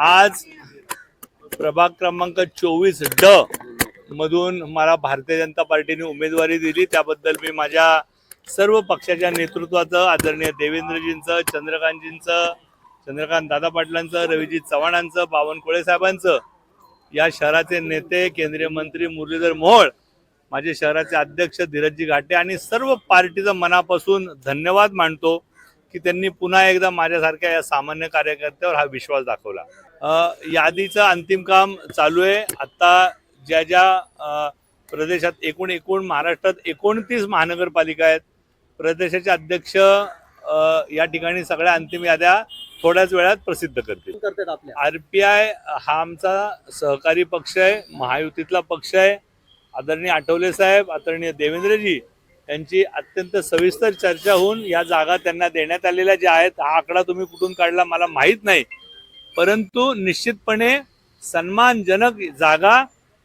आज प्रभाग क्रमांक चोवीस ड मधून मला भारतीय जनता पार्टीने उमेदवारी दिली. त्याबद्दल मी माझ्या सर्व पक्षाच्या नेतृत्वाचं आदरणीय देवेंद्रजींचं चंद्रकांतजींचं चंद्रकांत दादा पाटलांचं रविजी चव्हाणांचं बावनकुळे साहेबांचं या शहराचे नेते केंद्रीय मंत्री मुरलीधर मोहोळ माझे शहराचे अध्यक्ष धीरजजी घाटे आणि सर्व पार्टीचं मनापासून धन्यवाद मानतो की त्यांनी पुन्हा एकदा माझ्यासारख्या या सामान्य कार्यकर्त्यावर हा विश्वास दाखवला. यादीचं अंतिम काम चालू आहे. आता ज्या ज्या प्रदेशात एकूण एकूण महाराष्ट्रात एकोणतीस महानगरपालिका आहेत. प्रदेशाचे अध्यक्ष या ठिकाणी सगळ्या अंतिम याद्या थोड्याच वेळात प्रसिद्ध करतील. आर पी आय हा आमचा सहकारी पक्ष आहे महायुतीतला पक्ष आहे. आदरणीय आठवले साहेब आदरणीय देवेंद्रजी यांची अत्यंत सविस्तर चर्चा होऊन या जागा त्यांना देण्यात आलेल्या ज्या आहेत हा आकडा तुम्ही कुठून काढला मला माहीत नाही. परंतु निश्चितपणे सन्मानजनक जागा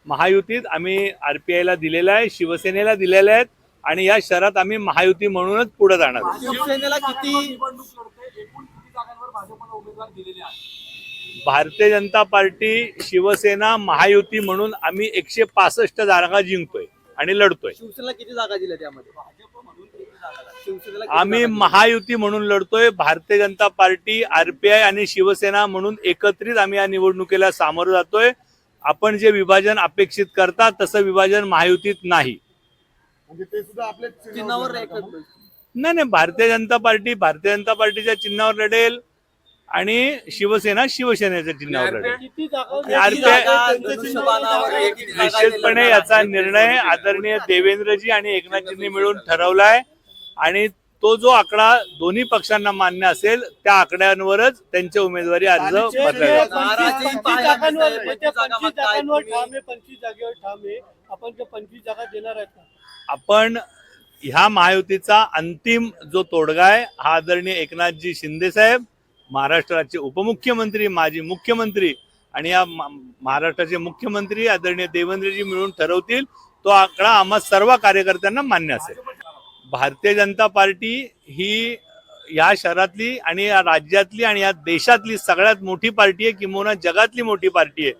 महायुतीत आम्ही आर पी आयला दिलेल्या आहे शिवसेनेला दिलेल्या आहेत आणि या शहरात आम्ही महायुती म्हणूनच पुढे जाणार आहोत. शिवसेनेला किती भारतीय जनता पार्टी शिवसेना महायुती म्हणून आम्ही एकशे पासष्ट जागा जिंकतोय आणि लढतोय. शिवसेनेला किती जागा दिल्या त्यामध्ये? आम्ही? महायुती म्हणून लढतोय भारतीय जनता पार्टी आरपीआय आणि शिवसेना म्हणून एकत्रित आम्ही या निवडणुकीला सामोरं जातोय. आपण जे विभाजन अपेक्षित करता तसं विभाजन महायुतीत नाही. म्हणजे ते सुद्धा आपल्या चिन्हावर एकच नाही नाही भारतीय जनता पार्टी भारतीय जनता पार्टीच्या चिन्हावर लढेल आणि शिवसेना शिवसेनेच्या चिन्हावर लढेल. जागा निश्चितपणे? याचा निर्णय आदरणीय देवेंद्रजी आणि एकनाथजींनी मिळून ठरवलाय. आणि तो जो आकडा दोन्ही पक्षांना मान्य असेल त्या आकड्यांवरच त्यांचे उमेदवारी अर्ज. म्हणजे आपण त्या पंचवीस जागा देणार आहेत का आपण ह्या महायुतीचा अंतिम जो तोडगा आहे हा आदरणीय एकनाथजी शिंदे साहेब महाराष्ट्राचे उपमुख्यमंत्री माजी मुख्यमंत्री आणि या महाराष्ट्राचे मुख्यमंत्री आदरणीय देवेंद्रजी मिळून ठरवतील तो आकडा आम्हा सर्व कार्यकर्त्यांना मान्य असेल. भारतीय जनता पार्टी ही या शहरातली आणि या राज्यातली आणि या देशातली सगळ्यात मोठी पार्टी आहे किंबहुना जगातली मोठी पार्टी आहे.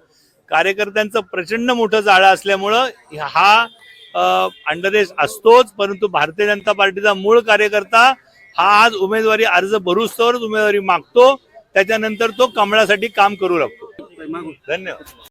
कार्यकर्त्यांचं प्रचंड मोठं जाळं असल्यामुळं हा अंडरेस असतोच परंतु भारतीय जनता पार्टीचा मूळ कार्यकर्ता हा आज उमेदवारी अर्ज भरूस्तवरच उमेदवारी मागतो त्याच्यानंतर तो कमळासाठी काम करू लागतो. धन्यवाद.